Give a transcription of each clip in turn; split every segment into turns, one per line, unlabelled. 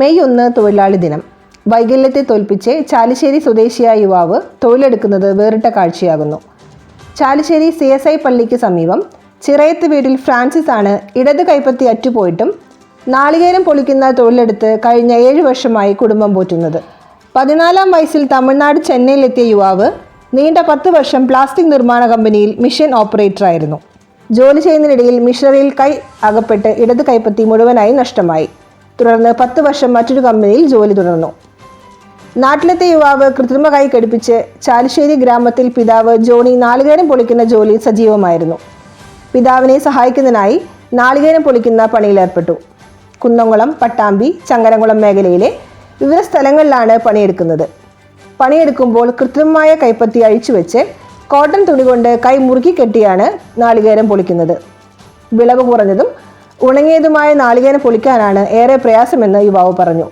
May ഒന്ന് തൊഴിലാളി ദിനം. വൈകല്യത്തെ തോൽപ്പിച്ച് ചാലിശ്ശേരി സ്വദേശിയായ യുവാവ് തൊഴിലെടുക്കുന്നത് വേറിട്ട കാഴ്ചയാകുന്നു. ചാലിശ്ശേരി സി എസ് ഐ പള്ളിക്ക് സമീപം ചിറയത്ത് വീട്ടിൽ ഫ്രാൻസിസ് ആണ് ഇടത് കൈപ്പത്തി അറ്റുപോയിട്ടും നാളികേരം പൊളിക്കുന്ന തൊഴിലെടുത്ത് കഴിഞ്ഞ ഏഴ് വർഷമായി കുടുംബം പോറ്റുന്നത്. പതിനാലാം വയസ്സിൽ തമിഴ്നാട് ചെന്നൈയിലെത്തിയ യുവാവ് നീണ്ട പത്ത് വർഷം പ്ലാസ്റ്റിക് നിർമ്മാണ കമ്പനിയിൽ മിഷൻ ഓപ്പറേറ്ററായിരുന്നു. ജോലി ചെയ്യുന്നതിനിടയിൽ മിഷനറിയിൽ കൈ അകപ്പെട്ട് ഇടത് കൈപ്പത്തി മുഴുവനായി നഷ്ടമായി. തുടർന്ന് പത്ത് വർഷം മറ്റൊരു കമ്പനിയിൽ ജോലി തുടർന്നു. നാട്ടിലത്തെ യുവാവ് കൃത്രിമ കൈ കടിപ്പിച്ച് ചാലിശ്ശേരി ഗ്രാമത്തിൽ പിതാവ് ജോണി നാളികേരം പൊളിക്കുന്ന ജോലി സജീവമായിരുന്നു. പിതാവിനെ സഹായിക്കുന്നതിനായി നാളികേരം പൊളിക്കുന്ന പണിയിലേർപ്പെട്ടു കുന്നംകുളം പട്ടാമ്പി ചങ്ങരംകുളം മേഖലയിലെ വിവിധ സ്ഥലങ്ങളിലാണ് പണിയെടുക്കുന്നത്. പണിയെടുക്കുമ്പോൾ കൃത്രിമമായ കൈപ്പത്തി അഴിച്ചുവെച്ച് കോട്ടൺ തുണി കൊണ്ട് കൈ മുറുക്കി കെട്ടിയാണ് നാളികേരം പൊളിക്കുന്നത്. വിളവ് കുറഞ്ഞതും ഉണങ്ങിയതുമായ നാളികേരം പൊളിക്കാനാണ് ഏറെ പ്രയാസമെന്ന് യുവാവ് പറഞ്ഞു.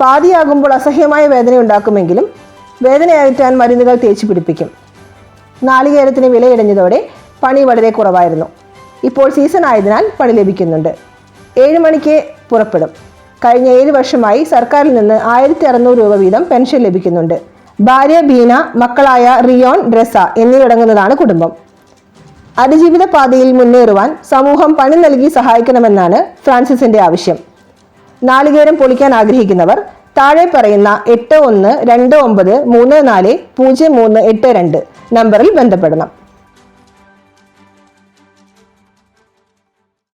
പാതിയാകുമ്പോൾ അസഹ്യമായ വേദനയുണ്ടാക്കുമെങ്കിലും വേദനയകറ്റാൻ മരുന്നുകൾ തേച്ചു പിടിപ്പിക്കും. നാളികേരത്തിന് വിലയിടഞ്ഞതോടെ പണി വളരെ കുറവായിരുന്നു. ഇപ്പോൾ സീസൺ ആയതിനാൽ പണി ലഭിക്കുന്നുണ്ട്. ഏഴ് മണിക്ക് പുറപ്പെടും. കഴിഞ്ഞ ഏഴ് വർഷമായി സർക്കാരിൽ നിന്ന് ആയിരത്തി അറുന്നൂറ് രൂപ വീതം പെൻഷൻ ലഭിക്കുന്നുണ്ട്. ഭാര്യ ബീന മക്കളായ റിയോൺ ഡ്രസ എന്നിവരടങ്ങുന്നതാണ് കുടുംബം. അതിജീവിത പാതയിൽ മുന്നേറുവാൻ സമൂഹം പണി നൽകി സഹായിക്കണമെന്നാണ് ഫ്രാൻസിസിന്റെ ആവശ്യം. നാളികേരം പൊളിക്കാൻ ആഗ്രഹിക്കുന്നവർ താഴെ പറയുന്ന എട്ട് ഒന്ന് രണ്ട് ഒമ്പത് മൂന്ന് നാല് പൂജ്യം മൂന്ന് എട്ട് രണ്ട് നമ്പറിൽ ബന്ധപ്പെടണം.